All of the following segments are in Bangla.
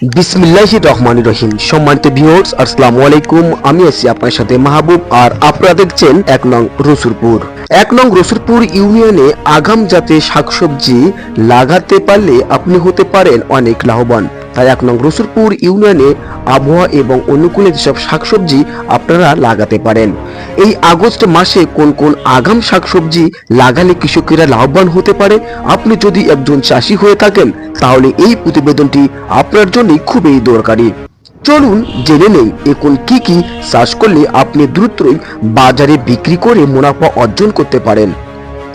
বিসমিল্লাহি রহমান রহিম। সম্মানিত ভিউয়ার্স আসসালামু আলাইকুম। আমি আছি আপনার সাথে মাহবুব আর আপনারা দেখছেন এক নং রসুরপুর এক নং রসুরপুর ইউনিয়নে আগাম জাতে শাকসবজি লাগাতে পারলে আপনি হতে পারেন অনেক লাভবান। তাই এক নং রসুরপুর ইউনিয়নে আবহাওয়া এবং অনুকূলে যেসব শাকসবজি আপনারা লাগাতে পারেন। এই আগস্ট মাসে কোন কোন আগাম শাকসবজি লাগালে কৃষকেরা লাভবান হতে পারে? আপনি যদি একজন চাষি হয়ে থাকেন, তাহলে এই প্রতিবেদনটি আপনার জন্য খুবই দরকারি। চলুন জেনে নেই এখন কি কি চাষ করলে আপনি দ্রুতই বাজারে বিক্রি করে মুনাফা অর্জন করতে পারেন।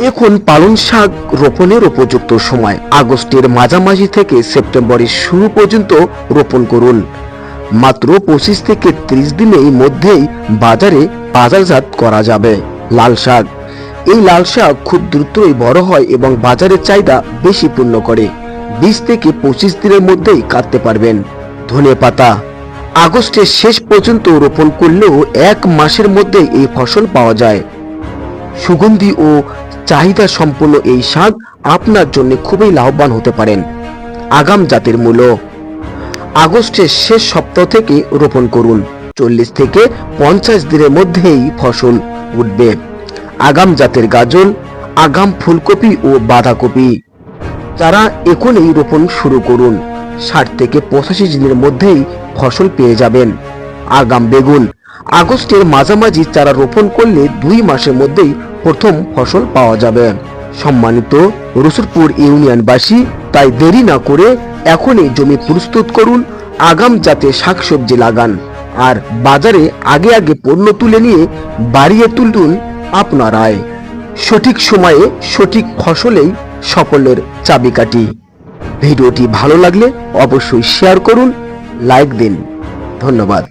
এখন পালং শাক রোপণের উপযুক্ত সময়। আগস্টের মাঝামাঝি থেকে সেপ্টেম্বরের শুরু পর্যন্ত রোপণ করুন। মাত্র পঁচিশ থেকে ত্রিশ দিনের মধ্যেই বাজারে বাজারজাত করা যাবে। লাল শাক। এই লাল শাক খুব দ্রুতই বড় হয় এবং বাজারের চাহিদা বেশি পূর্ণ করে। বিশ থেকে পঁচিশ দিনের মধ্যেই কাটতে পারবেন। ধনে পাতা। আগস্টের শেষ পর্যন্ত রোপণ করলেও এক মাসের মধ্যে এই ফসল পাওয়া যায়। সুগন্ধি ও চাহিদা সম্পন্ন এই শাক আপনার জন্য খুবই লাভবান হতে পারেন। আগাম জাতের মূল্য আগস্টের শেষ সপ্তাহ থেকে রোপণ করুন। চল্লিশ থেকে পঞ্চাশ দিনের মধ্যেই ফসল উঠবে। আগাম জাতের গাজল আগাম ফুলকপি ও বাঁধাকপি। যারা এখনই রোপণ শুরু করুন। ষাট থেকে পঁচাশি দিনের মধ্যেই ফসল পেয়ে যাবেন। আগাম বেগুন, আগস্টের মাঝামাঝি চারা রোপণ করলে দুই মাসের মধ্যেই প্রথম ফসল পাওয়া যাবে। সম্মানিত রসুলপুর ইউনিয়নবাসী, তাই দেরি না করে এখনই জমি প্রস্তুত করুন, আগাম জাতে শাকসবজি লাগান। আর বাজারে আগে আগে পণ্য তুলে নিয়ে বাড়িয়ে তুলুন আপনার আয়। সঠিক সময়ে সঠিক ফসলেই সাফল্যের চাবিকাঠি। ভিডিওটি ভালো লাগলে অবশ্যই শেয়ার করুন লাইক দিন। ধন্যবাদ।